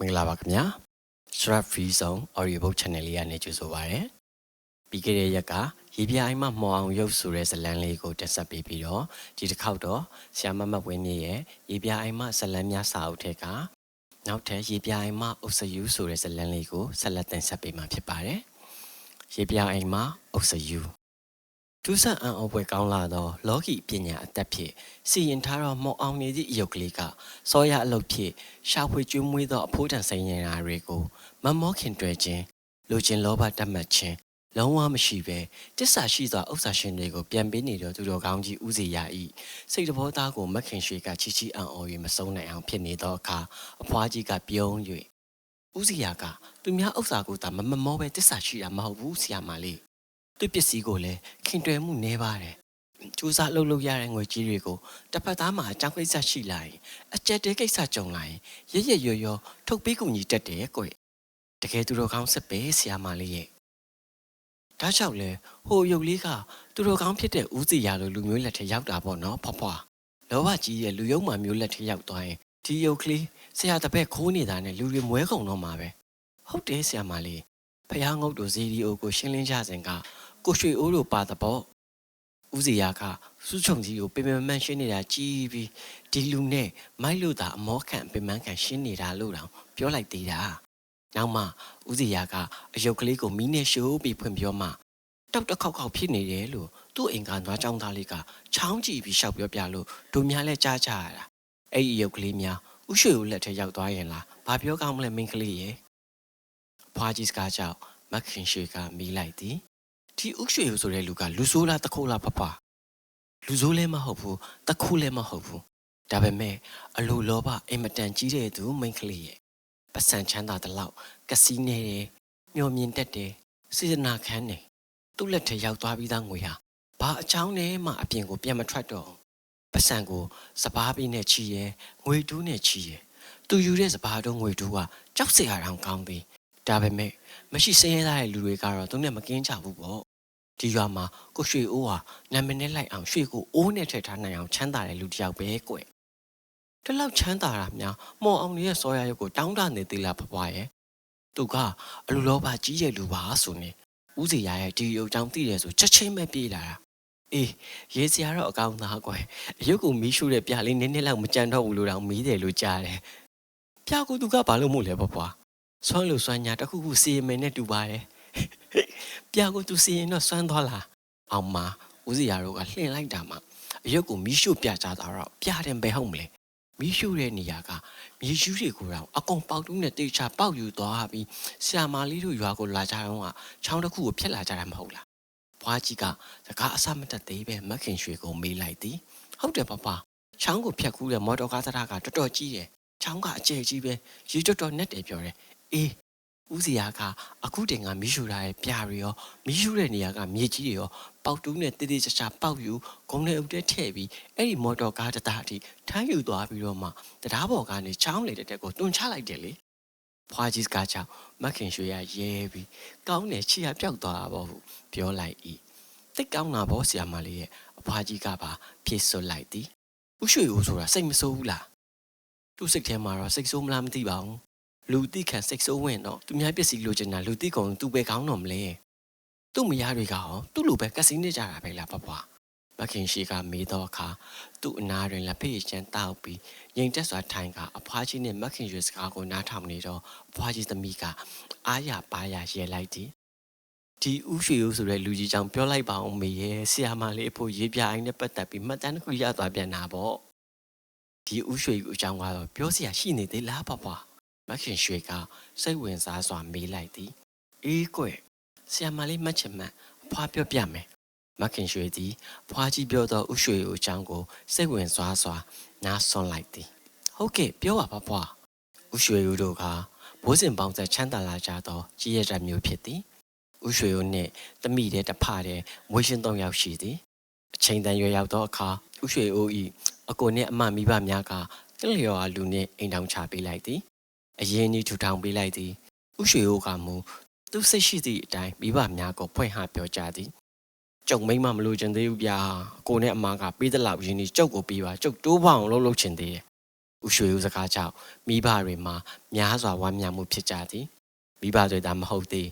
မင်္ဂလာပါခင်ဗျာ Strap Free Zone Audio Book Channel လေးကနေကြိုဆိုပါရစေပြီးခဲ့တဲ့ရက်ကရေပြိုင်မှမော်အောင်ရုပ်ဆိုတဲ့ဇာတ်လမ်းလေးကိုတက်ဆက်ပေးပြီးတော့ဒီတစ်ခေါက်တော့ဆ iam မမတ်ဝင်းမြင့်ရဲ့ရေပြိုင်မှဇာတ်လမ်းများစာအုပ်ထဲကနောက်ထပ်ရေပြိုင်မှအုပ်စယူဆိုတဲ့ဇာတ်လမ်းလေးကိုဆက်လက်တင်ဆက်ပေးမှာဖြစ်ပါတယ်ရေပြိုင်မှအုပ်စယူ ဒုဆက်အံ့ဩပွဲကောင်းလာသောလောကီပညာအသက်ဖြင့်စီရင်ထားသောမော်အောင်နေသည့်အယုတ်ကလေးကစောရအလုပ်ဖြင့်ရှာဖွေကျွေးမွေးသောအဖိုးတန်ဆိုင်ရနာတွေကိုမမောခင်တွေ့ခြင်းလူချင်းလောဘတတ်မှတ်ခြင်းလုံးဝမရှိဘဲတစ္ဆာရှိသောဥစ္စာရှင်တွေကိုပြန်ပေးနေတော့သူတော်ကောင်းကြီးဦးစီရ၏စိတ်တဘောသားကိုမခင်ရွှေကချီချီအံ့ဩ၍မဆုံးနိုင်အောင်ဖြစ်နေသောအခါအဖွားကြီးကပြုံး၍ဦးစီရကသူများဥစ္စာကိုသာမမမောပဲတစ္ဆာရှိတာမဟုတ်ဘူးဆရာမလေး သူပစ္စည်းကိုလည်းခင်တွယ်မှုနေပါတယ်စူးစမ်းလုပ်လို့ရတဲ့ငွေကြီးတွေကိုတစ်ဖက်သားမှာအကြောင်းကိစ္စရှိလာရင်အကြက်တဲကိစ္စကြုံလာရင်ရရရွရွထုတ်ပေးကူညီတတ်တယ်ကွတကယ်သူတော်ကောင်းစစ်ပဲဆရာမလေးရဲ့ဒါကြောင့်လေဟိုရုပ်လေးကသူတော်ကောင်းဖြစ်တဲ့ဦးစီရလိုလူမျိုးလက်ထက်ရောက်တာပေါ့နော်ဖွားဖွားလောဘကြီးရဲ့လူယုံမှမျိုးလက်ထက်ရောက်သွားရင်ဒီရုပ်ကလေးဆရာတပည့်ခိုးနေတာနဲ့လူတွေမွဲကုန်တော့မှာပဲဟုတ်တယ်ဆရာမလေးဖះငုတ်တို့ဇီဒီအိုကိုရှင်းလင်းကြစဉ်က ကိုရွှေအိုးတို့ပါတဲ့ပေါ့ဦးစီရကစုချုံကြီးကိုပြင်ပမှန်ရှင်းနေတာကြည်ပြီးဒီလူနဲ့မိုက်လို့သာအမောခံပင်ပန်းခံရှင်းနေတာလို့တောင်ပြောလိုက်သေးတာနောက်မှဦးစီရကအယုတ်ကလေးကိုမီးနဲ့ရှိုးပြီးဖွင့်ပြောမှတောက်တစ်ခေါက်ခေါက်ဖြစ်နေတယ်လို့သူ့အိမ်ကနွားကြောင်းသားလေးကချောင်းကြည့်ပြီးရှောက်ပြောပြလို့တို့များလဲကြားကြရတာအဲ့ဒီအယုတ်ကလေးများဥရွှေကိုလက်ထဲရောက်သွားရင်လားဘာပြောကောင်းမလဲမင်းကလေးရဲ့ဖွားကြီးစကားကြောင့်မက်ခင်ရွှေကမီးလိုက်သည် ဒီဥရွှေကိုဆိုတဲ့လူကလူဆိုးလားတခိုးလားဖဖလူဆိုးလည်းမဟုတ်ဘူးတခိုးလည်းမဟုတ်ဘူးဒါပေမဲ့အလိုလောဘအင်မတန်ကြီးတဲ့သူမိန်းကလေးရဲ့ပတ်စံချမ်းသာတဲ့လောက်ကစီနေတယ်မျောမြင်တတ်တယ်စေတနာခံတယ်သူ့လက်ထဲရောက်သွားပြီးသားငွေဟာဘာအချောင်းနဲ့မှအပြင်ကိုပြန်မထွက်တော့ဘူးပတ်စံကိုစပားပြီးနဲ့ချီရဲငွေတူးနဲ့ချီရဲသူယူတဲ့စပားတော့ငွေတူးကကြောက်စရာတောင်ကောင်းပြီဒါပေမဲ့ မရှိစင်းရဲတဲ့လူတွေကတော့သူနဲ့မကင်းကြဘူးပေါ့ဒီရွာမှာကိုရွှေအိုးဟာနာမည်နဲ့လိုက်အောင်ရွှေကိုအိုးနဲ့ထည့်ထားနိုင်အောင်ချမ်းသာတဲ့လူတစ်ယောက်ပဲကွယ်ဒီလောက်ချမ်းသာတာများမော်အောင်ရဲ့စောရရုပ်ကိုတောင်းတနေသေးလားဖွားဖွားရဲ့သူကအလူလောဘကြီးရဲ့လူပါဆိုနေဦးစီရရဲ့ဒီရုပ်ကြောင့်သိတယ်ဆိုချက်ချင်းပဲပြေးလာတာအေးရေးစရာတော့အကောင်းသားကွယ်အယုတ်ကိုမီးရှို့တဲ့ပြလေးနည်းနည်းလောက်မကြံတော့ဘူးလို့တောင်မီးတယ်လို့ကြားတယ်ပြကိုသူကဘာလို့မို့လဲဖွားဖွား ဆွမ်းလို့ဆွမ်းညာတစ်ခုခုစီရင်မယ်နဲ့တူပါတယ်ပြကိုသူစီရင်တော့ဆွမ်းသွားလားအောင်မဦးစီရတို့ကလှင်လိုက်တာမှအယုတ်ကိုမီးရှို့ပြကြတာတော့ပြတယ်ပဲဟုတ်မလဲမီးရှို့တဲ့နေရာကမြေယူးတွေကိုတော့အကုန်ပေါက်တူးနဲ့တေချာပေါက်ယူသွားပြီးဆရာမလေးတို့ရွာကိုလာကြတော့ကချောင်းတစ်ခုကိုဖျက်လာကြတာမဟုတ်လားဘွားကြီးကစကားအဆမတက်သေးပဲမက်ခင်ရွှေကိုမေးလိုက်သည်ဟုတ်တယ်ပပချောင်းကိုဖျက်ကူးတဲ့မော်တော်ကားသရာကတော်တော်ကြီးတယ်ချောင်းကအကျယ်ကြီးပဲရေတော်တော်နဲ့တယ်ပြောတယ် အေးဦးစီယာကအခုတင်ကမီးရှူထားတဲ့ပြရီရောမီးရှူတဲ့နေရာကမြေကြီးတွေရောပေါက်တူးနဲ့တိတိကျကျပေါက်ယူဂုံနဲ့ဥတဲထည့်ပြီးအဲ့ဒီမော်တော်ကားတစ်သားအထိထမ်းယူသွားပြီးတော့မှတရားပေါ်ကနေချောင်းလေတဲ့တက်ကိုတွန်ချလိုက်တယ်လေဖွာကြီးစကားကြောင့်မက်ခင်ရွှေရရဲပြီးကောင်းတယ်ချီရပြောက်သွားတာပေါ့ဟုပြောလိုက်၏တိတ်ကောင်းတာပေါ့ဆရာမလေးရဲ့အဖွာကြီးကပါဖြည့်ဆွတ်လိုက်သည်ဥရွှေဦးဆိုတာစိတ်မဆိုးဘူးလားသူ့စိတ်ထဲမှာတော့စိတ်ဆိုးမလားမသိပါဘူး လူတိခံစိတ်ဆိုးဝင်တော့သူများပစ္စည်းလိုချင်တာလူတိကုန်သူပဲကောင်းတော့မလဲသူ့မယားတွေကရောသူ့လိုပဲကက်စီနေကြတာပဲလားပပွားမခင်ရှိကမေးတော့အခါသူ့အနာတွင်လက်ဖေးချမ်းတောက်ပြီးရင်တက်စွာထိုင်ကအဖွားကြီးနဲ့မခင်ရွှေစကားကိုနားထောင်နေတော့အဖွားကြီးသမီးကအားရပါရရဲလိုက်သည်ဒီဥရွှေဦးဆိုတဲ့လူကြီးကြောင့်ပြောလိုက်ပါအောင်မေရဲ့ဆရာမလေးအဖို့ရေးပြအိုင်းနဲ့ပတ်သက်ပြီးမှတ်တမ်းတစ်ခုရသွားပြန်တာပေါ့ဒီဥရွှေဦးအကြောင်းကတော့ပြောစရာရှိနေသေးလားပပွား မခင်ရွှေကစိတ်ဝင်စားစွာမေးလိုက်သည်အေးကွဆရာမလေးမှတ်ချင်မှန်အဖွားပြောပြမယ်မခင်ရွှေသည်ဖွားကြီးပြောသောဥရွှေဦးအကြောင်းကိုစိတ်ဝင်စားစွာနားဆွန့်လိုက်သည်ဟုတ်ကဲ့ပြောပါပါဖွားဥရွှေဦးတို့ကဘိုးစင်ပေါင်းဆက်ချမ်းသာလာကြသောကြီးရတဲ့မျိုးဖြစ်သည်ဥရွှေဦးနှင့်တမိတဲ့တဖတဲ့မွေးရှင်သုံးယောက်ရှိသည်အချိန်တန်ရွယ်ရောက်သောအခါဥရွှေဦး၏အကိုနှင့်အမမိဘများကတလျော်အားလူနှင့်အိမ်တောင်ချပေးလိုက်သည် အရင်ကြီးထူထောင်ပေးလိုက်သည်ဥရွှေဦးကမူသူစိတ်ရှိသည့်အတိုင်းမိဘများကိုဖွင့်ဟပြောကြသည်ကျုံမိမမလို့ချင်သေးဘူးဗျာကိုနဲ့အမကပေးတဲ့လောက်ရင်းဒီကျုပ်ကိုပေးပါကျုပ်တိုးပေါအောင်လှုပ်လှုပ်ချင်သေးတယ်ဥရွှေဦးစကားကြောင့်မိဘတွေမှာများစွာဝမ်းမြောက်မှုဖြစ်ကြသည်မိဘတွေသာမဟုတ်သေး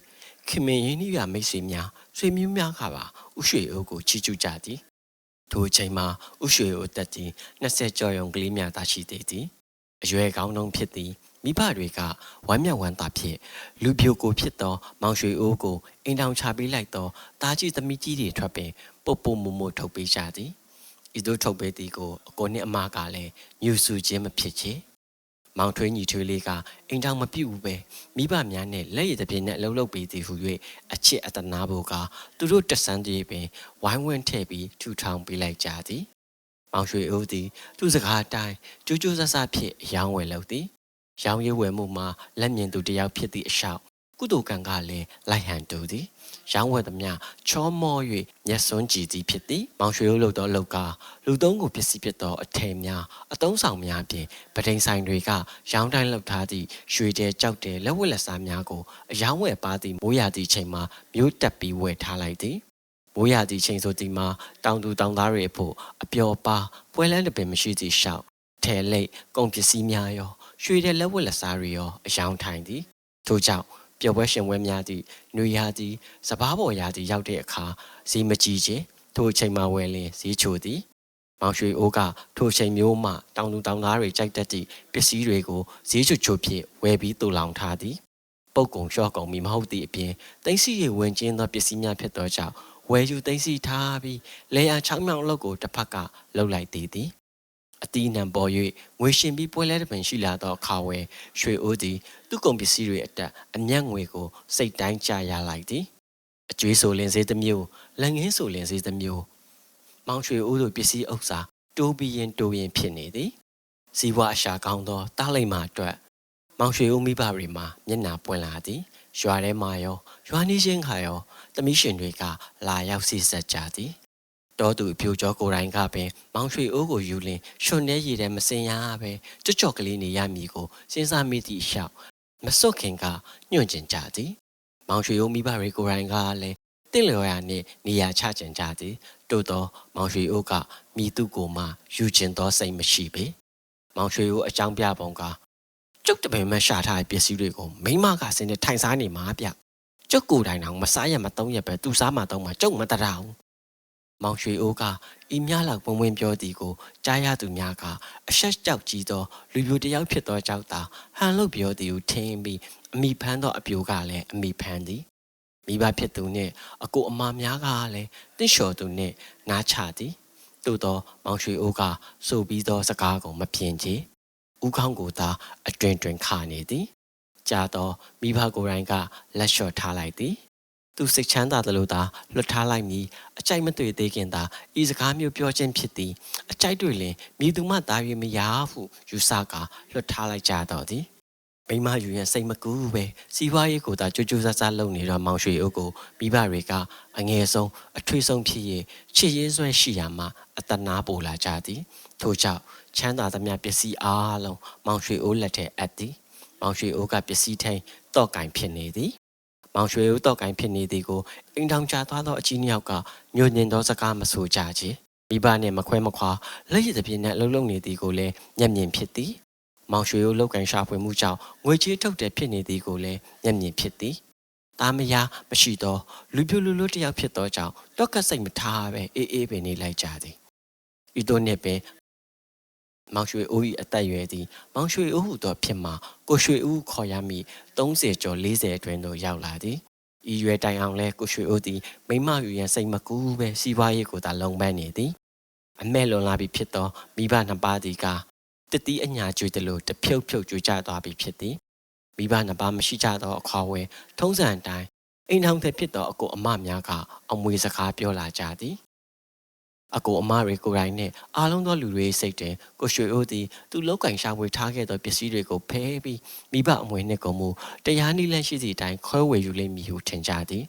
ခင်မင်ရင်းနှီးပြမိတ်ဆွေများဆွေမျိုးများကပါဥရွှေဦးကိုချီးကျူးကြသည်ထိုအချိန်မှာဥရွှေဦးတက်သည်20ကျော်ရုံကလေးများသာရှိသေးသည်အရွယ်ကောင်းတုံးဖြစ်သည် မိဘတွေကဝမ်းမြောက်ဝမ်းသာဖြင့်လူပြိုကိုဖြစ်သောမောင်ရွှေအိုးကိုအိမ်တောင်ချပေးလိုက်သောတာကြီးသမီးကြီးတွေထွက်ပင်ပုတ်ပုတ်မမို့ထုတ်ပေးကြသည်ဤသို့ထုတ်ပေးသည်ကိုအကိုနှင့်အမကလည်းညူဆူခြင်းမဖြစ်ချေမောင်ထွေးညီထွေးလေးကအိမ်တောင်မပြူပဲမိဘများနဲ့လက်ရည်တစ်ပြင်းနဲ့လှုပ်လှုပ်ပေးသည်ဟု၍အချစ်အတနာဖို့ကသူတို့တဆန်းတည်းပင်ဝိုင်းဝန်းထည့်ပြီးထူထောင်ပေးလိုက်ကြသည်မောင်ရွှေအိုးသည် သူစကားအတိုင်းကြိုးကြိုးဆဆဖြင့်အယောင်းဝယ်လုပ်သည် ရောင်ရဲဝယ်မှုမှာလက်မြင်သူတစ်ယောက်ဖြစ်သည့်အလျှောက်ကုသိုလ်ကံကလည်းလိုက်ဟန်တူသည်ရောင်းဝယ်သမျှချောမော၍မျက်စွန်းကြည်သည်ဖြစ်သည်မောင်ရွှေရိုးလုသောလောက်ကလူသုံးကိုပစ္စည်းဖြစ်သောအထည်များအတုံးဆောင်များဖြင့်ပဒိန်ဆိုင်တွေကရောင်းတိုင်းလောက်ထားသည့်ရွှေတဲကြောက်တဲလက်ဝက်လက်စားများကိုအယောင်းဝယ်ပါသည့်မိုးရသည့်ချိန်မှာမျိုးတက်ပြီးဝယ်ထားလိုက်သည်မိုးရသည့်ချိန်ဆိုဒီမှာတောင်သူတောင်သားတွေအဖို့အပျော်ပါပွဲလန်းတစ်ပင်မရှိသည့်ရှောက်ထဲလိတ်ကုန်ပစ္စည်းများရော ရွှေတဲ့လက်ဝက်လက်စားတွေရောအယောင်ထိုင်သည်ထို့ကြောင့်ပျော်ပွဲရှင်ပွဲများသည့်နွေရာသီစပားပေါ်ရာသီရောက်တဲ့အခါဈေးမကြီးခြင်းထိုအချိန်မှဝယ်လင်ဈေးချိုသည်မောင်ရွှေအိုးကထိုအချိန်မျိုးမှတောင်သူတောင်သားတွေကြိုက်တတ်သည့်ပစ္စည်းတွေကိုဈေးချိုချိုဖြင့်ဝယ်ပြီးတူလောင်ထားသည်ပုတ်ကုံလျှော့ကုံမီမဟုတ်သည့်အပြင်သိသိရဝင်ကျင်းသောပစ္စည်းများဖြစ်သောကြောင့်ဝယ်ယူသိသိထားပြီးလေယာချောင်းမြောင်လောက်ကိုတစ်ဖက်ကလှုပ်လိုက်သေးသည် အတီးနှံပေါ်၍ငွေရှင်ပြီးပွဲလဲတစ်ပင်ရှိလာသောအခါဝယ်ရွှေအိုးသည်သူ့ကုန်ပစ္စည်းတွေအတက်အညံ့ငွေကိုစိတ်တိုင်းကြရလိုက်သည်အကျွေးဆိုလင်စေးတစ်မျိုးလက်ငင်းဆိုလင်စေးတစ်မျိုးမောင်ရွှေအိုးတို့ပစ္စည်းဥစ္စာတိုးပြီးရင်တိုးရင်ဖြစ်နေသည်စီးပွားအရှာကောင်းသောတားလိုက်မှအတွက်မောင်ရွှေဦးမိဘတွေမှာမျက်နာပွင့်လာသည်ရွာထဲမှာရောရွာနီးချင်းခါရောသမီးရှင်တွေကလာရောက်စီဆက်ကြသည် တော်သူအဖြူကျော်ကိုယ်တိုင်ကပင်မောင်ရွှေအိုးကိုယူလင်ရွှွန်နေရည်တဲ့မစင်ရပဲကြော့ကြော့ကလေးနေရမည်ကိုစဉ်းစားမိသည့်ရှောက်မစွတ်ခင်ကညွန့်ကျင်ကြသည်မောင်ရွှေအိုးမိဘတွေကိုယ်တိုင်ကလည်းတင့်လျော်ရာနှင့်နေရာချကျင်ကြသည်တို့သောမောင်ရွှေအိုးကမိသူကိုမှယူကျင်သောစိတ်မရှိပေမောင်ရွှေအိုးအကြောင်းပြပုံကကျုပ်တပင်မရှာထားတဲ့ပစ္စည်းတွေကိုမိမကစင်းနဲ့ထိုင်စားနေမှာဗျကျုပ်ကိုယ်တိုင်တော့မစားရမသုံးရပဲသူစားမှသုံးမှကျုပ်မတရအောင် မောင်ရွှေအိုးကဤများလောက်ပုံဝင်ပြောသည်ကိုကြားရသူများကအဆက်ကြောက်ကြီးသောလူပြိုတယောက်ဖြစ်သောကြောက်သာဟန်လို့ပြောသည်ကိုထင်ပြီးအမိဖမ်းသောအပြိုကလည်းအမိဖမ်းသည်မိဘဖြစ်သူနှင့်အကိုအမများကလည်းတင့်လျှော်သူနှင့်နားချသည်သို့သောမောင်ရွှေအိုးကဆိုပြီးသောစကားကိုမပြင်းချေဥကောင်းကိုသာအတွင်တွင်ခနေသည်ကြာတော့မိဘကိုယ်တိုင်ကလက်လျှော့ထားလိုက်သည် သူစိတ်ချမ်းသာသလိုသာလွတ်ထားလိုက်မည်အကြိုက်မတွေ့သေးခင်သာဤစကားမျိုးပြောခြင်းဖြစ်သည်အကြိုက်တွေ့လင်မိသူမှတာ၍မရဟုယူဆကာလွတ်ထားလိုက်ကြတော့သည်မိမယူရင်စိတ်မကူပဲစီးပွားရေးကိုသာကြိုးကြိုးစားစားလုပ်နေတော့မောင်ရွှေအုပ်ကိုမိဘတွေကအငယ်ဆုံးအထွေးဆုံးဖြစ်၍ချစ်ရေးဆွဲရှိရာမှာအတနာပိုလာကြသည်ထို့ကြောင့်ချမ်းသာသမျှပစ္စည်းအားလုံးမောင်ရွှေအိုးလက်ထဲအပ်သည်မောင်ရွှေအိုးကပစ္စည်းထိန်တော့ကင်ဖြစ်နေသည် မောင်ရွှေဦးတော့ကိုင်းဖြစ်နေသည်ကိုအိမ်ထောင်ချသွားသောအကြီးနှစ်ယောက်ကညှို့ညင်သောစကားမဆိုကြချေမိဘနှင့်မခွဲမခွာလက်ရည်သဖြင့်နဲ့လှုပ်လှုပ်နေသည်ကိုလည်းမျက်မြင်ဖြစ်သည်မောင်ရွှေဦးလောက်ကန်ရှာဖွေမှုကြောင့်ငွေကြေးထုတ်တယ်ဖြစ်နေသည်ကိုလည်းမျက်မြင်ဖြစ်သည်တာမယာမရှိသောလူပြိုလူလိုတယောက်ဖြစ်သောကြောင့်တော့ကစိတ်မထားပဲအေးအေးပင်နေလိုက်ကြသည်ဤသို့နှင့်ပင် မောင်ရွှေဦး၏အသက်အရွယ်သည်မောင်ရွှေဦးဟုသောဖြစ်မှာကိုရွှေဦးခေါ်ရမည့်30ကျော်40အတွင်းသို့ရောက်လာသည်ဤရွယ်တိုင်အောင်လဲကိုရွှေဦးသည်မိမယူရန်စိတ်မကူးပဲစီးပွားရေးကိုသာလုံပန်းနေသည်အမဲလွန်လာပြီဖြစ်သောမိဘနှစ်ပါးသည်ကတတိအညာကျွေးတယ်လို့တဖြုတ်ဖြုတ်ကျွေးကြသွားပြီဖြစ်သည်မိဘနှစ်ပါးမရှိကြသောအခါဝယ်ထုံးစံအတိုင်းအိမ်ထောင်တဲ့ဖြစ်သောအကိုအမများကအမွေစကားပြောလာကြသည် အကိုအမတွေကိုယ်တိုင်နဲ့အားလုံးသောလူတွေစိတ်တင်ကိုရွှေအိုးသည်သူလောက်ကင်ရှာဝေထားခဲ့သောပစ္စည်းတွေကိုဖဲပြီးမိဘအမွေနှင့်ကုန်မှုတရားနည်းလမ်းရှိသည့်အတိုင်းခွဲဝေယူလိမ့်မည်ဟုထင်ကြသည်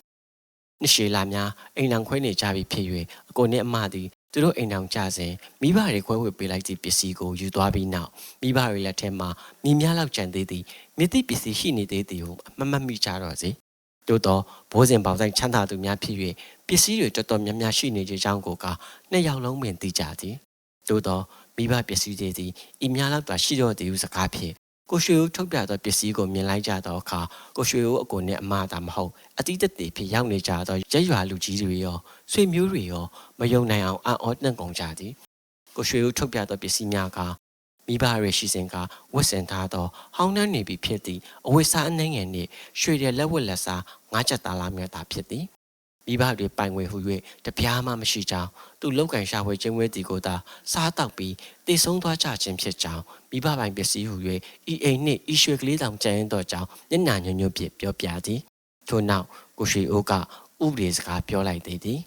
နှစ်ရှည်လာများအိမ်အောင်ခွဲနေကြပြီဖြစ်၍အကိုနှင့်အမသည်သူတို့အိမ်အောင်ကြစဉ်မိဘတွေခွဲဝေပေးလိုက်သည့်ပစ္စည်းကိုယူသွားပြီးနောက်မိဘတွေလက်ထဲမှာမိများလောက်ကြံသေးသည်မြစ်သည့်ပစ္စည်းရှိနေသေးသည်ကိုမမတ်မိကြတော့စေ သို့တော့ဘိုးစဉ်ပေါင်းဆိုင်ချမ်းသာသူများဖြစ်၍ပစ္စည်းတွေတော်တော်များများရှိနေကြကြောင်းကိုကနှစ်ယောက်လုံးပင်သိကြသည်သို့တော့မိဘပစ္စည်းတွေသည်ဤများလောက်သာရှိတော့သည်ဟုစကားဖြင့်ကိုရွှေဦးထုတ်ပြသောပစ္စည်းကိုမြင်လိုက်ကြသောအခါကိုရွှေဦးအကိုနှင့်အမသာမဟုတ်အတိတ်တည်းဖြစ်ရောက်နေကြသောရက်ရွာလူကြီးတွေရောဆွေမျိုးတွေရောမယုံနိုင်အောင်အံ့ဩနှံ့ကုန်ကြသည်ကိုရွှေဦးထုတ်ပြသောပစ္စည်းများက မိဘရရှိစဉ်ကဝတ်ဆင်ထားသောဟောင်းနှံ့နေပြီဖြစ်သည့်အဝတ်စားအနှဲငယ်နှင့်ရွှေရလက်ဝတ်လက်စားငါးချက်သားလားများသာဖြစ်သည်မိဘတွေပိုင်ငွေဟု၍တပြားမှမရှိကြောင်းသူလောက်ကန်ရှာဖွေခြင်းဝဲတီကိုသာစားတောက်ပြီးတည်ဆုံးသွားကြခြင်းဖြစ်ကြောင်းမိဘပိုင်ပစ္စည်းဟု၍ဤအိမ်နှင့်ဤရွှေကလေးတောင်ကျန်ရင်တော့ကြောင်းမျက်နှာညွညွဖြင့်ပြောပြသည်ထို့နောက်ကိုရှိအိုးကဥပဒေစကားပြောလိုက်သေးသည်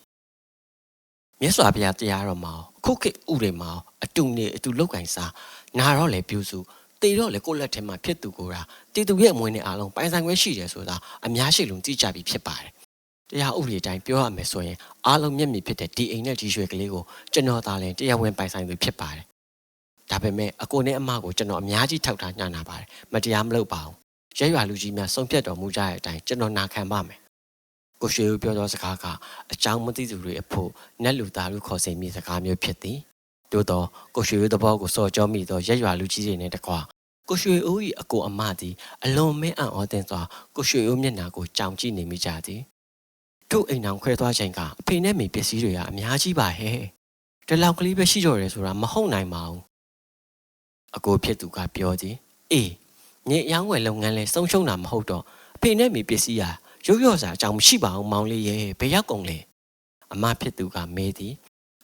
မြတ်စွာဘုရားတရားတော်မှာခုခေတ်ဥပဒေမှာအတူနေအတူလောက်ကင်စား နာတော့လေပြုစုတေတော့လေကိုယ့်လက်ထဲမှာဖြစ်သူကိုယ်တာတေသူရဲ့အမွေနဲ့အားလုံးပိုင်ဆိုင်ခွင့်ရှိတယ်ဆိုတာအများရှိလုံးသိကြပြီဖြစ်ပါတယ်တရားဥပဒေတိုင်းပြောရမယ်ဆိုရင်အားလုံးမျက်မြင်ဖြစ်တဲ့ဒီအိမ်နဲ့ဒီရွှေကလေးကိုကျွန်တော်သာလဲတရားဝင်ပိုင်ဆိုင်သူဖြစ်ပါတယ်ဒါပေမဲ့အကိုနဲ့အမကိုကျွန်တော်အများကြီးထောက်ထားညှနာပါတယ်မတရားမလုပ်ပါဘူးရဲရွာလူကြီးများဆုံးဖြတ်တော်မူကြတဲ့အတိုင်းကျွန်တော်နာခံပါမယ်ကိုရွှေဦးပြောသောစကားကအကြောင်းမသိသူတွေအဖို့နက်လူသားလူခေါ်စိမ့်မိစကားမျိုးဖြစ်သည် သို့တော့ကိုရွှေဦးသဘောကိုစော်ကြောမိသောရက်ရွာလူကြီးတွေနဲ့တကွာကိုရွှေဦး၏အကိုအမသည်အလွန်မင်းအံ့ဩတင်စွာကိုရွှေဦးမျက်နှာကိုကြောင်ကြည့်နေမိကြသည်တို့အိမ်အောင်ခွဲသွားချိန်ကအဖေနဲ့မိပစ္စည်းတွေကအများကြီးပါဟဲ့ဒီလောက်ကလေးပဲရှိတော့တယ်ဆိုတာမဟုတ်နိုင်ပါဘူးအကိုဖြစ်သူကပြောသည်အေးညစ်ရောင်းဝယ်လုပ်ငန်းလဲဆုံးရှုံးတာမဟုတ်တော့အဖေနဲ့မိပစ္စည်းဟာရုပ်ရော့စာအကြောင်းမရှိပါဘူးမောင်လေးရဲ့ဘယ်ရောက်ကုန်လဲအမဖြစ်သူကမေးသည်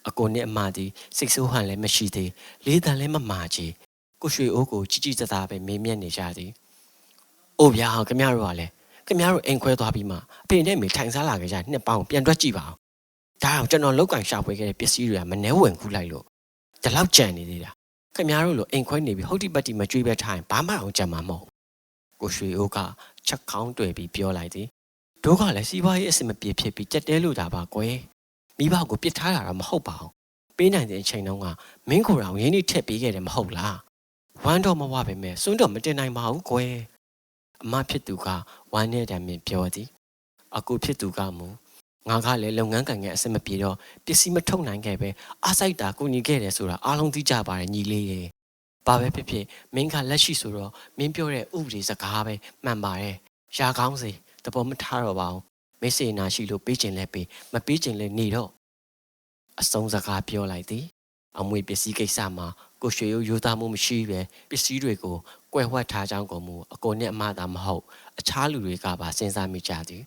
အကိုနဲ့အမသည်စိတ်ဆိုးဟန်လည်းမရှိသေးလေးတန်လည်းမမာချေကိုရွှေအိုးကိုជីជីတသားပဲမေးမြန်းနေကြသည်။အိုဗျာခင်ဗျားတို့ကလည်းခင်ဗျားတို့အိမ်ခွဲသွားပြီးမှအဖေနဲ့မေထိုင်စားလာကြကြနှစ်ပေါင်းပြန်တွက်ကြည့်ပါဦး။ဒါအောင်ကျွန်တော်လောက်ကင်ရှာဖွေခဲ့တဲ့ပစ္စည်းတွေကမနှဲဝင်ခုလိုက်လို့ဒီလောက်ကြံနေသေးတာ။ခင်ဗျားတို့လိုအိမ်ခွဲနေပြီးဟုတ်တိပတ်တိမကြွေးပဲထိုင်ဘာမှအောင်ကြံမှာမဟုတ်။ကိုရွှေအိုးကချက်ခေါင်းတွေ့ပြီးပြောလိုက်သည်။တို့ကလည်းစီးပွားရေးအဆင်မပြေဖြစ်ပြီးကြက်တဲလို့တာပါကွယ်။ မိဘကိုပြစ်ထားတာတော့မဟုတ်ပါဘူး။ပေးနိုင်တဲ့အချိန်တုန်းကမင်းကိုယ်တော်ရင်းနှီးထက်ပေးခဲ့တယ်မဟုတ်လားဝမ်းတော့မဝပဲမဲ့စွန်းတော့မတင်နိုင်ပါဘူးကွယ်အမဖြစ်သူကဝမ်းနဲ့တမ်းမြင်ပြောသည်အကူဖြစ်သူကမူငါကလည်းလုပ်ငန်းကံငယ်အဆင်မပြေတော့ပစ္စည်းမထုတ်နိုင်ခဲ့ပဲအားစိုက်တာကိုညီခဲ့တယ်ဆိုတာအားလုံးသိကြပါတယ်ညီလေးရဲ့ဘာပဲဖြစ်ဖြစ်မင်းကလက်ရှိဆိုတော့မင်းပြောတဲ့ဥပဒေစကားပဲမှန်ပါတယ်ရှားကောင်းစေတပေါ်မထားတော့ပါဘူး မေ့စေနာရှိလို့ပေးခြင်းလဲပေးမပေးခြင်းလဲနေတော့အဆုံးစကားပြောလိုက်သည်အမွေပစ္စည်းကိစ္စမှာကိုရွှေရိုးရိုးသားမှုမရှိပဲပစ္စည်းတွေကိုကွယ်ဝှက်ထားကြောင်းကိုမူအကိုနဲ့အမသာမဟုတ်အခြားလူတွေကပါစဉ်းစားမိကြသည်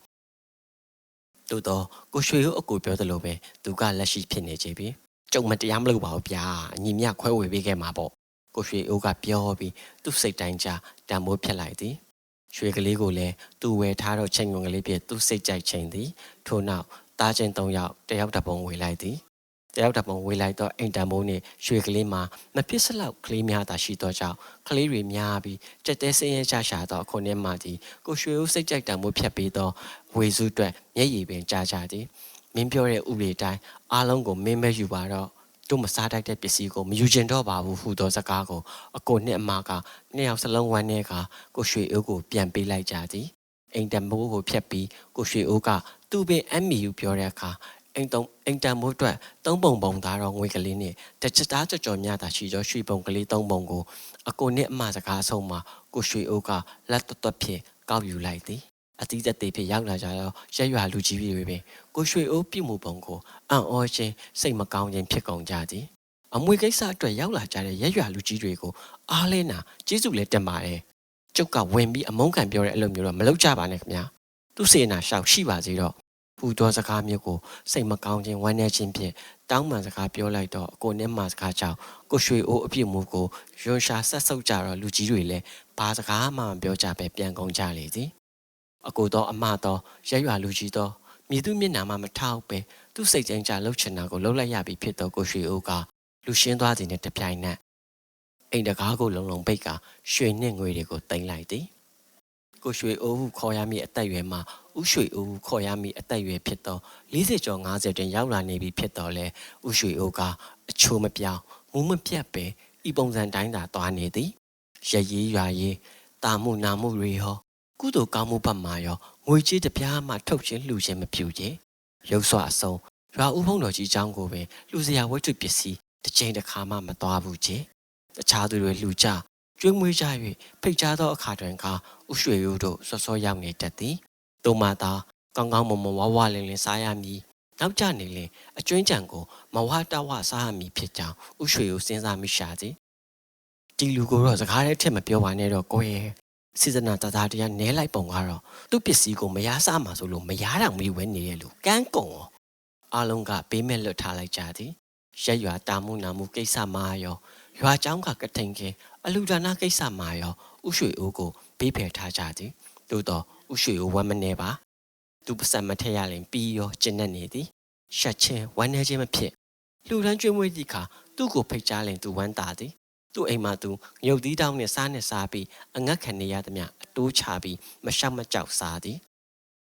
သို့တော့ကိုရွှေရိုးအကိုပြောသလိုပဲသူကလက်ရှိဖြစ်နေကြပြီကြုံမတရားမလုပ်ပါဘူးဗျာအညီမြခွဲဝေပေးခဲ့မှာပေါ့ကိုရွှေအိုးကပြောပြီးသူ့စိတ်တိုင်းကြတံမိုးဖြတ်လိုက်သည် ရွှေကလေးကိုလည်းသူ့ဝယ်ထားတော့ချိန်ငုံကလေးပြသူ့စိတ်ကြိုက်ချိန်သည်ထို့နောက်တားချင်း၃ယောက်တယောက်တပုံဝေလိုက်သည်တယောက်တပုံဝေလိုက်တော့အိမ်တံမိုးနဲ့ရွှေကလေးမှာမဖြစ်စလောက်ကလေးများသာရှိသောကြောင့်ကလေးတွေများပြီးကြက်တဲဆင်းရဲကြရှာသောအခုနဲ့မှသည်ကိုရွှေဦးစိတ်ကြိုက်တံမိုးဖြတ်ပြီးသောဝေစုအတွက်မျက်ရည်ပင်ကြားကြသည်မင်းပြောတဲ့ဥပဒေတိုင်းအားလုံးကိုမင်းပဲယူပါတော့ တို့မစားတတ်တဲ့ပစ္စည်းကိုမယူကျင်တော့ပါဘူးဟူသောစကားကိုအကိုနဲ့အမကနှစ်ယောက်စလုံးဝမ်းနဲ့ကကိုရွှေအိုးကိုပြန်ပေးလိုက်ကြသည်အိမ်တံမိုးကိုဖြတ်ပြီးကိုရွှေအိုးကသူ့ပင် MU ပြောတဲ့အခါအိမ်တုံအိမ်တန်မိုးအတွက်သုံးပုံပုံသားတော့ငွေကလေးနဲ့တချတားကြော်ကြော်များတာရှိသောရွှေပုံကလေးသုံးပုံကိုအကိုနဲ့အမစကားဆုံးမှာကိုရွှေအိုးကလက်တွတ်တွတ်ဖြင့်ကောက်ယူလိုက်သည် အတိတ်သေးဖြစ်ရောက်လာကြတော့ရက်ရွာလူကြီးတွေပင်ကိုရွှေအိုးပြုမှုပုံကိုအံ့ဩခြင်းစိတ်မကောင်းခြင်းဖြစ်ကုန်ကြသည်အမွေကိစ္စအတွက်ရောက်လာကြတဲ့ရက်ရွာလူကြီးတွေကိုအားလဲနာကျေးဇူးလည်းတင်ပါတယ်ကျုပ်ကဝင်ပြီးအမုန်းခံပြောတဲ့အလုပ်မျိုးတော့မလုပ်ကြပါနဲ့ခင်ဗျာသူစေနာရှောက်ရှိပါစေတော့ပူသောစကားမျိုးကိုစိတ်မကောင်းခြင်းဝမ်းနည်းခြင်းဖြင့်တောင်းပန်စကားပြောလိုက်တော့အကိုနဲ့မစကားကြောင့်ကိုရွှေအိုးအပြစ်မှုကိုရွှန်ရှာဆက်ဆုပ်ကြတော့လူကြီးတွေလည်းဘာစကားမှမပြောကြပဲပြန်ကုန်ကြလေသည် အကိုတော့အမတော့ရက်ရွာလူကြီးတော့မြည်သူမျက်နှာမှမထောက်ပဲသူ့စိတ်ကြမ်းကြလှုပ်ချင်တာကိုလှုပ်လိုက်ရပြီဖြစ်တော့ကိုရွှေအိုးကလူရှင်းသွားသည်နဲ့တပြိုင်နက်အိမ်တကားကိုလုံလုံပိတ်ကရွှေနှင့်ငွေတွေကိုတင်လိုက်သည်ကိုရွှေအိုးဟုခေါ်ရမည့်အသက်အရွယ်မှာဥရွှေအိုးဟုခေါ်ရမည့်အသက်အရွယ်ဖြစ်သော40ကျော်50တင်ရောက်လာနေပြီဖြစ်တော့လဲဥရွှေအိုးကအချိုးမပြောင်းမူးမပြတ်ပဲဤပုံစံတိုင်းသာသွားနေသည်ရရေးရွာရေးတာမှုနာမှုတွေဟော ကုသိုလ်ကောင်းမှုဘက်မှာရောငွေကြေးတပြားမှထုတ်ခြင်းလှူခြင်းမပြုခြင်းရုပ်စွာအဆုံးရွာဥဖုံတော်ကြီးအကြောင်းကိုပင်လှူစရာဝတ္ထုပစ္စည်းတစ်ချိန်တစ်ခါမှမသွားဘူးခြင်းတခြားသူတွေလှူကြကျွေးမွေးကြ၍ဖိတ်ကြားသောအခါတွင်ကဥရွှေရိုးတို့စောစောရောက်နေတတ်သည်တုံမာသာကောင်းကောင်းမွန်မွန်ဝဝလင်းလင်းစားရမည်နောက်ကျနေလင်အကျွင်းကြံကိုမဝတဝစားရမည်ဖြစ်ကြောင်းဥရွှေရိုးစဉ်းစားမိရှာသည်ဒီလူကိုတော့စကားနဲ့ထက်မပြောပါနဲ့တော့ကိုရဲ့ စေစနာတသားတရားနဲလိုက်ပုံကတော့သူ့ပစ္စည်းကိုမရစားမှာဆိုလို့မရတော့မီဝဲနေရလူကန်းကုံရောအားလုံးကပေးမဲ့လွတ်ထားလိုက်ကြသည်ရက်ရွာတာမှုနာမှုကိစ္စမှာရောရွာเจ้าကကထိန်ကအလူဒါနာကိစ္စမှာရောဥရွှေအိုးကိုပေးဖယ်ထားကြသည်သို့တော့ဥရွှေအိုးဝမ်းမနေပါသူပစံမထက်ရရင်ပြီးရောကျဉ်တ်နေသည်ရှက်ချင်းဝမ်းနေခြင်းမဖြစ်လူရန်ကျွေးမွေးသည့်အခါသူ့ကိုဖိတ်ကြားရင်သူဝမ်းသာသည် သူ့အိမ်မှာသူငရုတ်သီးတောင်းနဲ့စားနဲ့စားပြီးအငတ်ခံနေရသမျှအတိုးချပြီးမရှောက်မကြောက်စားသည်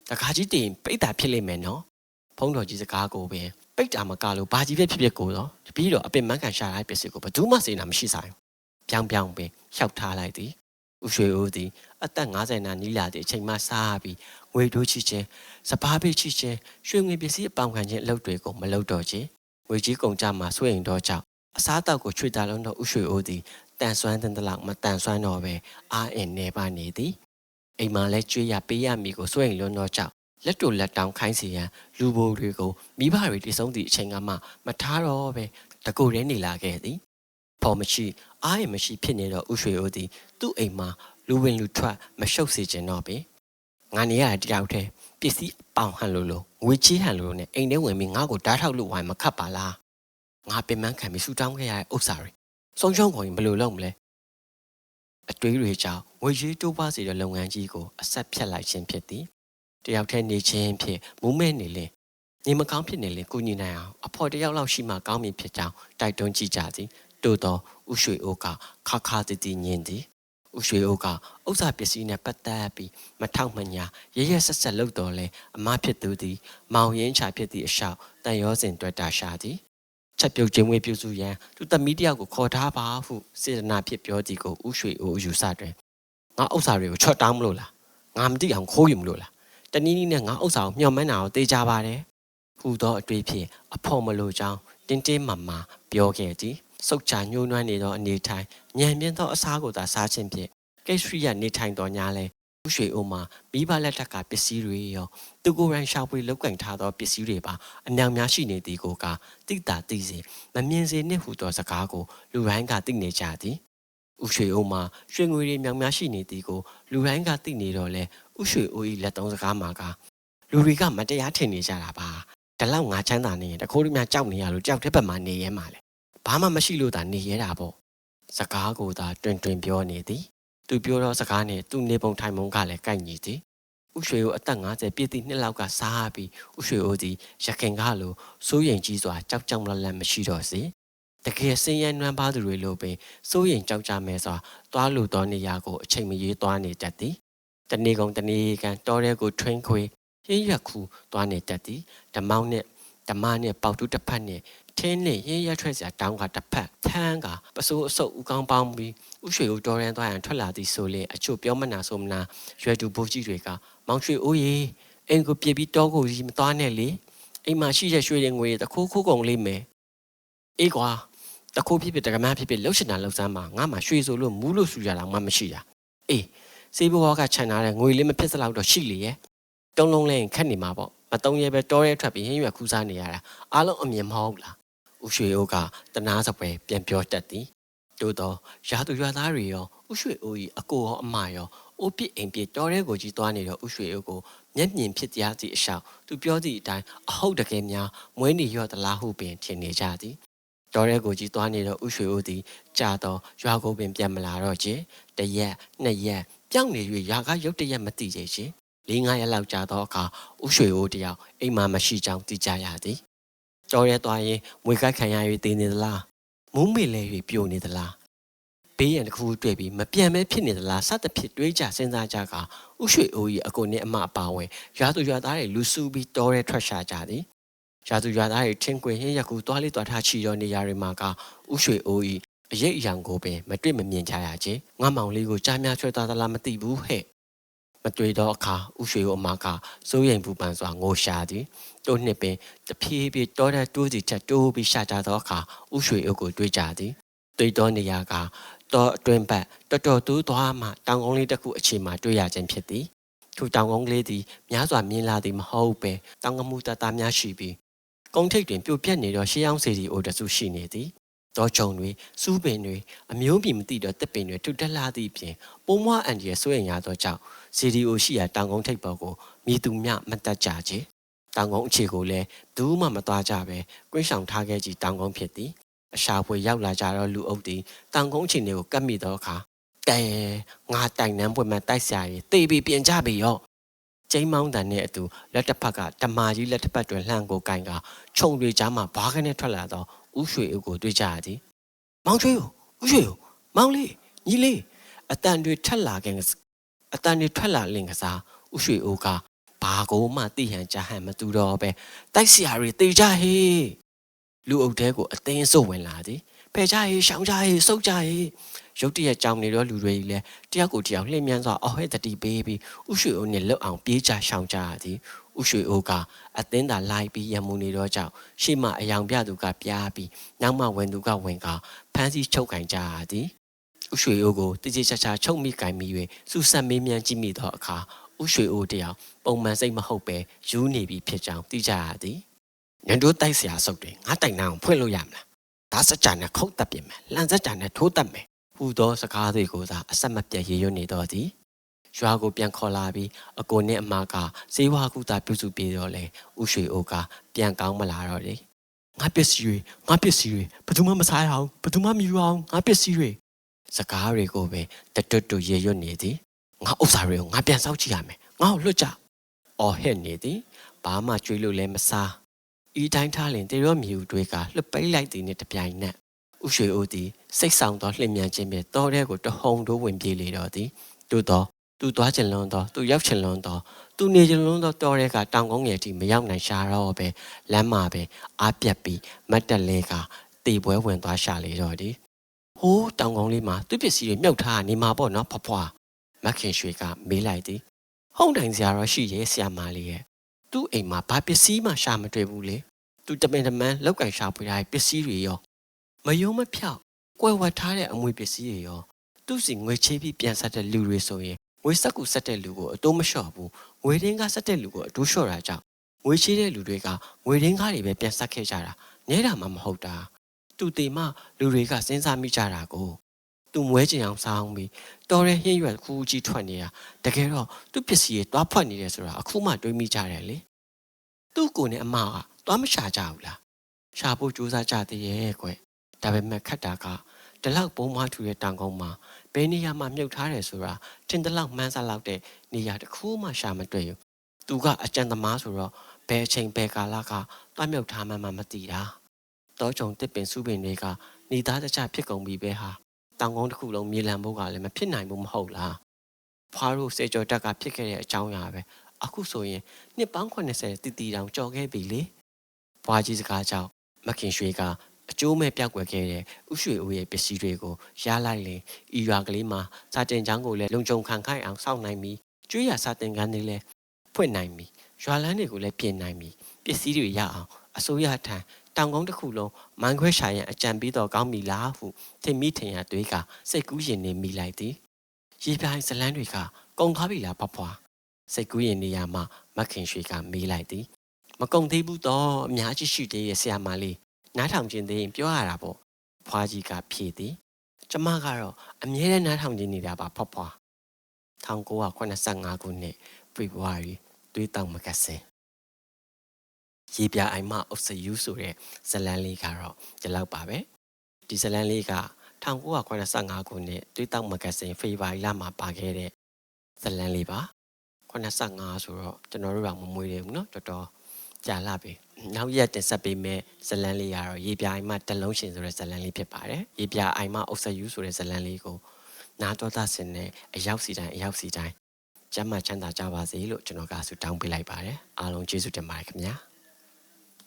တခါကြီးတင်ပိတ်တာဖြစ်လိမ့်မယ်နော်ဖုံးတော်ကြီးစကားကိုပင်ပိတ်တာမကလို့ဘာကြီးပဲဖြစ်ဖြစ်ကိုတော့တပီးတော့အပင်မန်းခံရှာလိုက်ပစ္စည်းကိုဘယ်သူမှစေနာမရှိဆိုင်ပြောင်းပြောင်းပင်လျှောက်ထားလိုက်သည်ဥရွှေဦးသည်အသက်50နာနီးလာသည့်အချိန်မှစားပြီးငွေတိုးချခြင်းစပားပေးချခြင်းရွှေငွေပစ္စည်းအပေါင်ခံခြင်းအလုပ်တွေကိုမလုပ်တော့ချေငွေကြီးကုန်ကြမှာစွန့်ရင်တော့ကြောက် အစားတောက်ကိုချွေတာလုံးတော့ဥရွှေဦးသည်တန်ဆွမ်းတဲ့လောက်မတန်ဆွမ်းတော့ပဲအာအင်နေပါနေသည်အိမ်မှာလဲကျွေးရပေးရမည်ကိုစွန့်ရင်လွန်းတော့ကြောက်လက်တို့လက်တောင်ခိုင်းစီရန်လူဘိုလ်တွေကိုမိဘတွေတည်ဆုံးသည့်အချိန်ကမှမထားတော့ပဲတကူရဲနေလာခဲ့သည်ဖော်မရှိအားရမရှိဖြစ်နေတော့ဥရွှေအိုသည်သူ့အိမ်မှာလူဝင်လူထွက်မရှုပ်စေချင်တော့ပေငါနေရတဲ့တယောက်တည်းပစ္စည်းအပေါင်ဟန်လို့လို့ငွေချေးဟန်လို့နဲ့အိမ်ထဲဝင်ပြီးငါ့ကိုဓာတ်ထောက်လို့ဝိုင်းမခတ်ပါလား ငါပင်မခံပြီးဆူတောင်းခဲ့ရတဲ့ဥစ္စာတွေဆုံးရှုံးကုန်ရင်ဘယ်လိုလုပ်မလဲအတွေးတွေကြောင့်ငွေရေးတိုးပွားစေတဲ့လုပ်ငန်းကြီးကိုအဆက်ဖြတ်လိုက်ခြင်းဖြစ်သည်တယောက်တည်းနေခြင်းဖြင့်မူးမဲ့နေလင်နေမကောင်းဖြစ်နေလင်ကုညီနိုင်အောင်အဖော်တယောက်လောက်ရှိမှကောင်းမည်ဖြစ်ကြောင်းတိုက်တွန်းကြည့်ကြသည်တို့သောဥရွှေအိုးကခါခါတည်တည်ညင်သည်ဥရွှေအိုးကဥစ္စာပစ္စည်းနဲ့ပတ်သက်ပြီးမထောက်မညာရရဆက်ဆက်လုပ်တော်လဲအမဖြစ်သူသည် မောင်ရင်ချဖြစ်သည့်အလျှောက်တန်ရောစဉ်တွေ့တာရှာသည် ချက်ပြုတ်ခြင်းဝေးပြုစုရန်သူသမီးတယောက်ကိုခေါ်ထားပါဟုစေတနာဖြစ်ပြောသည်ကိုဥရွှေအိုးယူဆတွင်ငါဥစ္စာတွေကိုချော့တောင်းမလို့လားငါမသိအောင်ခိုးယူမလို့လားတနည်းနည်းနဲ့ငါဥစ္စာကိုမျှော်မှန်းတာကိုသိကြပါတယ်ဟူသောအတွေ့ဖြင့်အဖို့မလို့ကြောင်းတင်းတင်းမာမာပြောခဲ့သည်စုတ်ချညှိုးနွမ်းနေသောအနေထိုင်ညံပြင်းသောအစားကိုသာစားခြင်းဖြင့်ကိစ္စရိယနေထိုင်တော်ညာလဲဥ ရွှေအိုမှာမိဘလက်ထက်ကပစ္စည်းတွေရောသူကိုယ်တိုင်ရှာဖွေလောက်ကင်ထားသောပစ္စည်းတွေပါအမြောင်များရှိနေသည်ကိုကတိတာတိစေမမြင်စေနှင့်ဟူသောစကားကိုလူတိုင်းကသိနေကြသည်ဥရွှေအိုမှာရွှေငွေတွေမြောင်များရှိနေသည်ကိုလူတိုင်းကသိနေတော့လဲဥရွှေအို၏လက်သုံးစကားမှာကလူတွေကမတရားထင်နေကြတာပါဒီလောက်ငါချမ်းသာနေရင်တခိုးတွေများကြောက်နေရလို့ကြောက်တဲ့ဘက်မှာနေရဲမှာလေဘာမှမရှိလို့သာနေရဲတာပေါ့စကားကိုသာတွင်တွင်ပြောနေသည် သူပြောသောစကားနဲ့သူ့နေပုံထိုင်ပုံကလည်းကိုက်ညီသည်ဥရွှေကိုအသက်50ပြည့်သည့်နှစ်လောက်ကစားပြီးဥရွှေအိုသည်ရခင်ကားလိုစိုးရင်ကြီးစွာကြောက်ကြောက်လန့်လန့်မရှိတော့စေတကယ်စင်ရနွမ်းပါသူတွေလိုပင်စိုးရင်ကြောက်ကြမဲစွာသွားလိုသောနေရာကိုအချိန်မရေးသွားနေတတ်သည်တနေ့ကုန်တနေ့ကန်တောထဲကိုထွင်းခွေရင်းရက်ခုသွားနေတတ်သည်ဓမောင်းနဲ့ဓမနဲ့ပေါတူတစ်ဖက်နဲ့ ထင်းနဲ့ရင်းရက်ထွက်စရာတောင်းကတစ်ဖက်ထန်းကပစိုးအစုပ်ဥကောင်းပေါင်းပြီးဥရွှေကိုတော်ရန်သွားရန်ထွက်လာသည်ဆိုလေအချို့ပြောမနာဆိုမနာရွယ်တူဘိုးကြီးတွေကမောင်ရွှေအိုးကြီးအင်ကိုပြေပြီးတောကိုကြီးမသွားနဲ့လေအိမ်မှာရှိတဲ့ရွှေတွေငွေတခိုးခိုးကုန်လေးမယ်အေးကွာတခိုးဖြစ်ဖြစ်တကမန်းဖြစ်ဖြစ်လှုပ်ရှင်တာလှုပ်စမ်းမှာငါမှရွှေဆိုလို့မူးလို့ဆူရတာမှမရှိတာအေးစေးဘွားကခြံထားတဲ့ငွေလေးမဖြစ်စလောက်တော့ရှိလေရဲ့တုံးလုံးလဲခက်နေမှာပေါ့မတုံးရဲပဲတောရဲထွက်ပြီးဟင်းရွက်ခူးစားနေရတာအားလုံးအမြင်မဟုတ်လား ဥရွှေအိုးကတနာစပွဲပြန်ပြောတတ်သည်တို့တော့ရာသူရွာသားတွေရောဥရွှေအိုးကြီးအကိုရောအမရောအိုးပြစ်အိမ်ပြစ်တောရဲကိုကြီးသွားနေတော့ဥရွှေအိုးကိုမျက်မြင်ဖြစ်တရားသည့်အလျှောက်သူပြောသည့်အတိုင်းအဟုတ်တကယ်များမွေးနေရော့သလားဟုပင်ထင်နေကြသည်တော်ရဲကိုကြီးသွားနေတော့ဥရွှေဦးသည်ကြာတော့ရွာကိုပင်ပြန်မလာတော့ချင်းတရက်နှစ်ရက်ပြောင်းနေ၍ရာကရုတ်တရက်မသိသေးချင်းလေးငါးရက်လောက်ကြာတော့အခါဥရွှေဦးတယောက်အိမ်မှာမရှိကြောင်းသိကြရသည် တော်ရဲသွားရင်မွေကိုက်ခံရ၍တည်နေသလားမုံမေလဲ၍ပြိုနေသလားဘေးရန်တစ်ခုတွေ့ပြီးမပြန်မဲဖြစ်နေသလားစသဖြင့်တွေးကြစဉ်းစားကြကဥရွှေအိုးကြီးအကိုနဲ့အမအပါဝင်ရွာသူရွာသားတွေလူစုပြီးတော်ရဲထွက်ရှာကြသည်ရာသူရွာသားတွေထင်းကွင်ဟင်းရက်ကူသွားလေးသွားထားချီရောနေရာတွေမှာကဥရွှေအိုးဤအရေးအယံကိုပင်မတွေ့မမြင်ကြရခြင်းငါမောင်လေးကိုကြားများချွဲသွားသလားမသိဘူးဟဲ့ မတွေ့သောအခါဥရွှေကိုအမကစိုးရိမ်ပူပန်စွာငိုရှာသည်တို့နှစ်ပင်တဖြည်းဖြည်းတောတဲ့တိုးစီချက်တိုးပြီးရှာကြသောအခါဥရွှေအုပ်ကိုတွေ့ကြသည်တွေ့သောနေရာကတော့အတွင်ဘက်တော်တော်တူးသွားမှတောင်ကုန်းလေးတစ်ခုအခြေမှတွေ့ရခြင်းဖြစ်သည်ထိုတောင်ကုန်းလေးသည်များစွာမြင်လာသည်မဟုတ်ပဲတောင်ကမှုတသားများရှိပြီးကုန်းထိပ်တွင်ပြိုပြက်နေသောရှေးအောင်စီဒီအိုတစုရှိနေသည်တောချုံတွေစူးပင်တွေအမျိုးပြည်မသိသောတစ်ပင်တွေထုတက်လာသည့်ပြင်ပုံမွားအန်ဒီရဲ့ဆွေရင်ရသောကြောင့် စီဒီအိုရှိရာတောင်ကုန်းထိပ်ပေါ်ကိုမြည်သူမြမတက်ကြချေတောင်ကုန်းအခြေကိုလည်းဘူးမှမသွားကြပဲကွင်းဆောင်ထားခဲ့ကြတောင်ကုန်းဖြစ်သည်အရှာဖွေရောက်လာကြတော့လူအုပ်သည်တောင်ကုန်းအခြေအနေကိုကပ်မိသောအခါတဲငါတိုင်နှမ်းပွင့်မှတိုက်ဆရာကြီးတေးပြီးပြင်ကြပြီရောကျိမ်းမောင်းတန်နဲ့အတူလက်တစ်ဖက်ကတမာကြီးလက်တစ်ဖက်တွင်လှမ်းကိုကင်ကခြုံတွေကြားမှဘားကနေထွက်လာသောဥရွှေအုပ်ကိုတွေ့ကြရသည်မောင်ချွေးကိုဥရွှေကိုမောင်လေးညီလေးအတန်တွေထက်လာခင် အတန်တွေထွက်လာလင်ကစားဥရွှေအိုးကဘာကိုမှသိဟန်ကြဟန်မတူတော့ပဲတိုက်ဆရာတွေတေကြဟေးလူအုပ်တဲကိုအသိန်းစုပ်ဝင်လာသည်ဖဲကြဟေးရှောင်းကြဟေးစုပ်ကြဟေးရုတ်တရက်ကြောင်နေတော့လူတွေလည်းတယောက်ကိုတယောက်လှည့်မြန်းစွာအော်ဟဲ့တတိပေးပြီးဥရွှေအိုးနဲ့လွတ်အောင်ပြေးကြရှောင်ကြရသည်ဥရွှေအိုးကအသင်းသာလိုက်ပြီးရမှုနေတော့ကြောင့်ရှေ့မှအယောင်ပြသူကပြားပြီးနောက်မှဝင်သူကဝင်ကဖမ်းဆီးချုပ်ကင်ကြရသည် ဥရွှေအိုးကိုတကြီးချာချာချုပ်မိကင်မိ၍စူဆက်မေးမြန်းကြည့်မိသောအခါဥရွှေအိုးတယောက်ပုံမှန်စိတ်မဟုတ်ပဲယူနေပြီဖြစ်ကြောင်းသိကြရသည်ညတို့တိုက်ဆရာဆုပ်တယ်ငါတိုင်နှောင်းဖွင့်လို့ရမလားဒါစကြနဲ့ခုတ်တက်ပြင်မယ်လန်စကြနဲ့ထိုးတက်မယ်ဟူသောစကားတွေကိုသာအဆက်မပြတ်ရေရွနေတော့သည်ရွာကိုပြန်ခေါ်လာပြီးအကိုနဲ့အမကဈေးဝါကူတာပြုစုပြီးတော့လေဥရွှေအိုးကပြန်ကောင်းမလာတော့လေငါပစ္စည်းတွေငါပစ္စည်းတွေဘယ်သူမှမစားရအောင်ဘယ်သူမှမယူအောင်ငါပစ္စည်းတွေ စကားတွေကိုပဲတတွတ်တူရေရွနေသည်ငါဥစ္စာတွေကိုငါပြန်စောက်ကြည့်ရမယ်ငါ့ကိုလွတ်ကြအော်ဟစ်နေသည်ဘာမှကြွေးလို့လည်းမစားဤတိုင်းထားလင်တေရောမြူတွေကလှပိတ်လိုက်သည်နဲ့တပြိုင်နက်ဥရွှေအိုးသည်စိတ်ဆောင်သောလှင်မြန်ခြင်းဖြင့်တောထဲကိုတဟုန်တိုးဝင်ပြေးလေတော့သည်သို့သောသူသွားချင်လွန်းသောသူရောက်ချင်လွန်းသောသူနေချင်လွန်းသောတောထဲကတောင်ကုန်းငယ်ထိမရောက်နိုင်ရှာတော့ပဲလမ်းမှာပဲအားပြတ်ပြီးမတ်တက်လဲကတေပွဲဝင်သွားရှာလေတော့သည် ဟိုးတောင်ကုန်းလေးမှာသူ့ပစ္စည်းတွေမြုပ်ထားနေမှာပေါ့နော်ဖွားဖွားမခင်ရွှေကမေးလိုက်သည်ဟုတ်တိုင်းစရာတော့ရှိရဲ့ဆရာမလေးရဲ့သူ့အိမ်မှာဘာပစ္စည်းမှရှာမတွေ့ဘူးလေသူတမင်တမန်လောက်ကန်ရှာဖွေထားတဲ့ပစ္စည်းတွေရောမယုံမဖြောက်ကွယ်ဝတ်ထားတဲ့အမွေပစ္စည်းတွေရောသူ့စီငွေချေးပြီးပြန်ဆက်တဲ့လူတွေဆိုရင်ငွေဆက်ကူဆက်တဲ့လူကိုအတိုးမလျှော့ဘူးငွေရင်းကားဆက်တဲ့လူကိုအတိုးလျှော့တာကြောင့်ငွေချေးတဲ့လူတွေကငွေရင်းကားတွေပဲပြန်ဆက်ခဲ့ကြတာနဲတာမှမဟုတ်တာ သူတေမလူတွေကစဉ်းစားမိကြတာကိုသူမွဲကျင်အောင်စားအောင်ပြီးတော်ရဲဟင်းရွက်ခူးကြီးထွက်နေတာတကယ်တော့သူ့ပစ္စည်းတွေတွားဖွက်နေတယ်ဆိုတာအခုမှတွေးမိကြတယ်လေသူ့ကိုနဲ့အမကတွားမရှာကြဘူးလားရှာဖို့ကြိုးစားကြသေးရဲ့ကွဒါပေမဲ့ခက်တာကဒီလောက်ပုံမထူတဲ့တောင်ကုန်းမှာဘယ်နေရာမှာမြုပ်ထားတယ်ဆိုတာထင်တလောက်မှန်းဆလောက်တဲ့နေရာတစ်ခုမှရှာမတွေ့ဘူးသူကအကြံသမားဆိုတော့ဘယ်အချိန်ဘယ်ကာလကတွားမြုပ်ထားမှမမသိတာ တောကြုံတစ်ပင်စုပင်တွေကနေသားတခြားဖြစ်ကုန်ပြီပဲဟာတောင်ကုန်းတစ်ခုလုံးမြေလံဖို့ကလည်းမဖြစ်နိုင်ဘူးမဟုတ်လားဖွားတို့စေကျော်တက်ကဖြစ်ခဲ့တဲ့အကြောင်းအရာပဲအခုဆိုရင်နှစ်ပေါင်း80တီတီတောင်ကြော်ခဲ့ပြီလေဘွားကြီးစကားကြောင့်မခင်ရွှေကအကျိုးမဲ့ပြောက်ွယ်ခဲ့တဲ့ဥရွှေအိုးရဲ့ပစ္စည်းတွေကိုရလိုက်လေဤရွာကလေးမှာစာတင်ချောင်းကိုလည်းလုံခြုံခံခိုင်အောင်စောင့်နိုင်ပြီးကျွေးရစာတင်ကန်းတွေလည်းဖွင့်နိုင်ပြီးရွာလန်းတွေကိုလည်းပြင်နိုင်ပြီးပစ္စည်းတွေရအောင်အစိုးရထံ တောင်ကုန်းတစ်ခုလုံးမိုင်းခွဲရှာရန်အကြံပေးတော်ကောင်းပြီလားဟုထင်မိထင်ရတွေးကစိတ်ကူးရင်နေမိလိုက်သည်ရေပြိုင်ဇလန်းတွေကကုံသွားပြီလားဖွားဖွားစိတ်ကူးရင်နေရမှမခင်ရွှေကမေးလိုက်သည်မကုံသေးဘူးတော့အများကြီးရှိသေးရဲ့ဆရာမလေးနားထောင်ခြင်းသေးရင်ပြောရတာပေါ့ဖွားကြီးကဖြေသည်ကျမကတော့အမြဲတမ်းနားထောင်ခြင်းနေတာပါဖွားဖွား1985ခုနှစ်ဖေဖော်ဝါရီတွေးတောင်မကဆင် ရေပြအိုင်မအုပ်စယူဆိုတဲ့ဇလန်းလေးကတော့ဒီလောက်ပါပဲဒီဇလန်းလေးက1985ခုနှစ်တွေးတောင်မကဆင်ဖေဖော်ဝါရီလမှာပါခဲ့တဲ့ဇလန်းလေးပါ85ဆိုတော့ကျွန်တော်တို့ကမမွေးတယ်ဘူးเนาะတော်တော်ကြာလာပြီနောက်ရက်တင်ဆက်ပေးမဲ့ဇလန်းလေးကတော့ရေပြအိုင်မတလုံးရှင်ဆိုတဲ့ဇလန်းလေးဖြစ်ပါတယ်ရေပြအိုင်မအုပ်စယူဆိုတဲ့ဇလန်းလေးကိုနာတော်သားစင်နဲ့အရောက်စီတိုင်းအရောက်စီတိုင်းကျမ်းမာချမ်းသာကြပါစေလို့ကျွန်တော်ကဆုတောင်းပေးလိုက်ပါတယ်အားလုံးကျေးဇူးတင်ပါတယ်ခင်ဗျာ